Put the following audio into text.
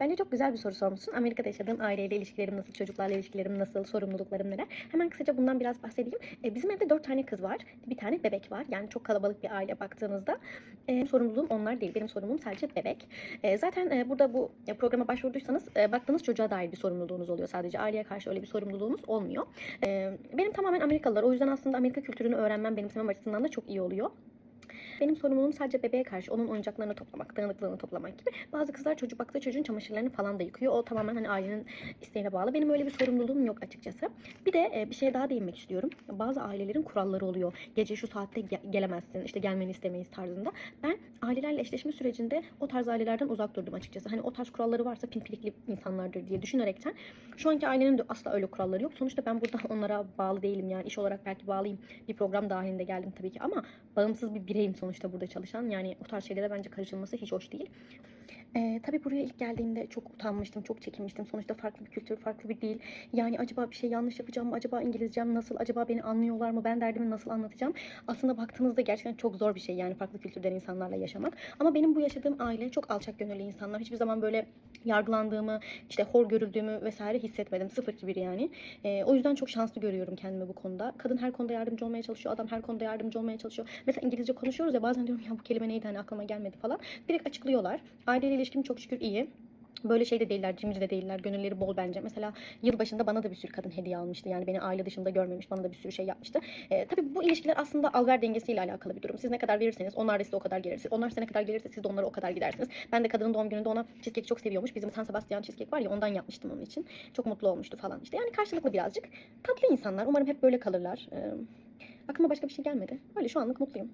Bence çok güzel bir soru sormuşsun. Amerika'da yaşadığım aileyle ilişkilerim nasıl, çocuklarla ilişkilerim nasıl, sorumluluklarım neler? Hemen kısaca bundan biraz bahsedeyim. E, bizim evde dört tane kız var, bir tane bebek var. Yani çok kalabalık bir aile baktığınızda. E, sorumluluğum onlar değil, benim sorumluluğum sadece bebek. E, zaten e, burada bu programa başvurduysanız e, baktığınız çocuğa dair bir sorumluluğunuz oluyor. Sadece aileye karşı öyle bir sorumluluğunuz olmuyor. E, benim tamamen Amerikalılar. O yüzden aslında Amerika kültürünü öğrenmem, benimsemem açısından da çok iyi oluyor. Benim sorumluluğum sadece bebeğe karşı onun oyuncaklarını toplamak, dağınıklığını toplamak gibi. Bazı kızlar çocuk baktığı çocuğun çamaşırlarını falan da yıkıyor. O tamamen hani ailenin isteğine bağlı. Benim öyle bir sorumluluğum yok açıkçası. Bir de e, bir şeye daha değinmek istiyorum. Bazı ailelerin kuralları oluyor. Gece şu saatte ge- gelemezsin, işte gelmeni istemeyiz tarzında. Ben ailelerle eşleşme sürecinde o tarz ailelerden uzak durdum açıkçası. Hani o tarz kuralları varsa pinpilikli insanlardır diye düşünerekten şu anki ailenin de asla öyle kuralları yok. Sonuçta ben burada onlara bağlı değilim yani iş olarak belki bağlıyım. Bir program dahilinde geldim tabii ki ama bağımsız bir bireyim sonuçta burada çalışan. Yani o tarz şeylere bence karışılması hiç hoş değil. Ee, tabii buraya ilk geldiğimde çok utanmıştım, çok çekinmiştim. Sonuçta farklı bir kültür, farklı bir dil. Yani acaba bir şey yanlış yapacağım mı? Acaba İngilizcem nasıl? Acaba beni anlıyorlar mı? Ben derdimi nasıl anlatacağım? Aslında baktığınızda gerçekten çok zor bir şey yani farklı kültürden insanlarla yaşamak. Ama benim bu yaşadığım aile çok alçak gönüllü insanlar. Hiçbir zaman böyle yargılandığımı, işte hor görüldüğümü vesaire hissetmedim. Sıfır kibir yani. Ee, o yüzden çok şanslı görüyorum kendimi bu konuda. Kadın her konuda yardımcı olmaya çalışıyor. Adam her konuda yardımcı olmaya çalışıyor. Mesela İngilizce konuşuyoruz ya bazen diyorum ya bu kelime neydi hani aklıma gelmedi falan. Direkt açıklıyorlar. Aileyle ilişkim çok şükür iyi. Böyle şey de değiller, cimri de değiller. Gönülleri bol bence. Mesela yılbaşında bana da bir sürü kadın hediye almıştı. Yani beni aile dışında görmemiş. Bana da bir sürü şey yapmıştı. Ee, tabii bu ilişkiler aslında al-ver dengesiyle alakalı bir durum. Siz ne kadar verirseniz onlar da size o kadar gelir. Siz- Onlar size ne kadar gelirse siz de onlara o kadar gidersiniz. Ben de kadının doğum gününde ona cheesecake çok seviyormuş. Bizim San Sebastian cheesecake var ya ondan yapmıştım onun için. Çok mutlu olmuştu falan işte. Yani karşılıklı birazcık. Tatlı insanlar. Umarım hep böyle kalırlar. Ee, aklıma başka bir şey gelmedi. Öyle şu anlık mutluyum.